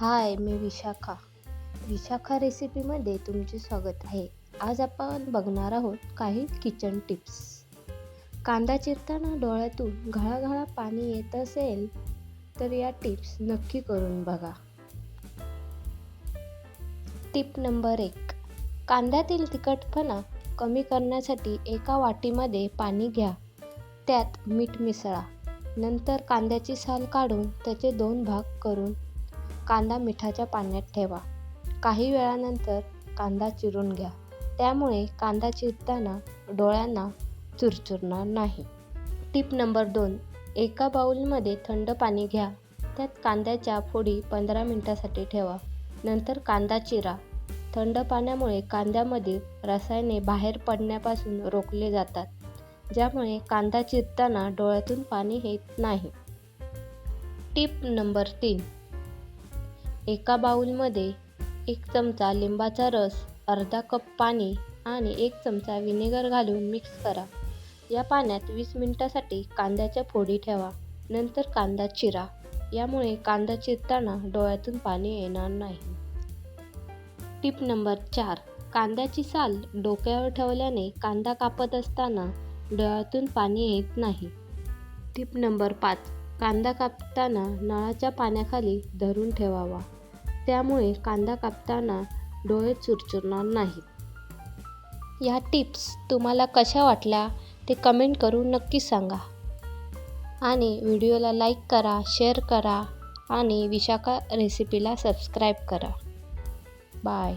हाय मी विशाखा. विशाखा रेसिपीमध्ये तुमचे स्वागत आहे. आज आपण बघणार आहोत काही किचन टिप्स. कांदा चिरताना डोळ्यातून घळाघळा पाणी येत असेल तर या टिप्स नक्की करून बघा. टिप नंबर एक. कांद्यातील तिखटपणा कमी करण्यासाठी एका वाटीमध्ये पाणी घ्या. त्यात मीठ मिसळा. नंतर कांद्याची साल काढून त्याचे दोन भाग करून कांदा मिठाच्या पाण्यात ठेवा. काही वेळानंतर कांदा चिरून घ्या. त्यामुळे कांदा चिरताना डोळ्यांना चुरचुरणार नाही. टिप नंबर दोन एका बाऊलमध्ये थंड पाणी घ्या. त्यात कांद्याच्या फोडी पंधरा मिनटासाठी ठेवा. नंतर कांदा चिरा. थंड पाण्यामुळे कांद्यामधील रसायने बाहेर पडण्यापासून रोखले जातात ज्यामुळे कांदा चिरताना डोळ्यातून पाणी येत नाही. टिप नंबर तीन एका बाऊलमध्ये एक चमचा लिंबाचा रस अर्धा कप पाणी आणि एक चमचा विनेगर घालून मिक्स करा. या पाण्यात वीस मिनिटासाठी कांद्याच्या फोडी ठेवा नंतर कांदा चिरा. यामुळे कांदा चिरताना डोळ्यातून पाणी येणार नाही. टिप नंबर चार कांद्याची साल डोक्यावर ठेवल्याने कांदा कापत असताना डोळ्यातून पाणी येत नाही. टिप नंबर पाच कांदा कापताना नळाच्या पाण्याखाली धरून ठेवावा. त्यामुळे कांदा कापताना डोळे चुरचुरणार नाहीत. या टिप्स तुम्हाला कशा वाटल्या ते कमेंट करून नक्की सांगा. आणि व्हिडिओला लाईक करा शेअर करा आणि विशाखा रेसिपीला सबस्क्राईब करा. बाय.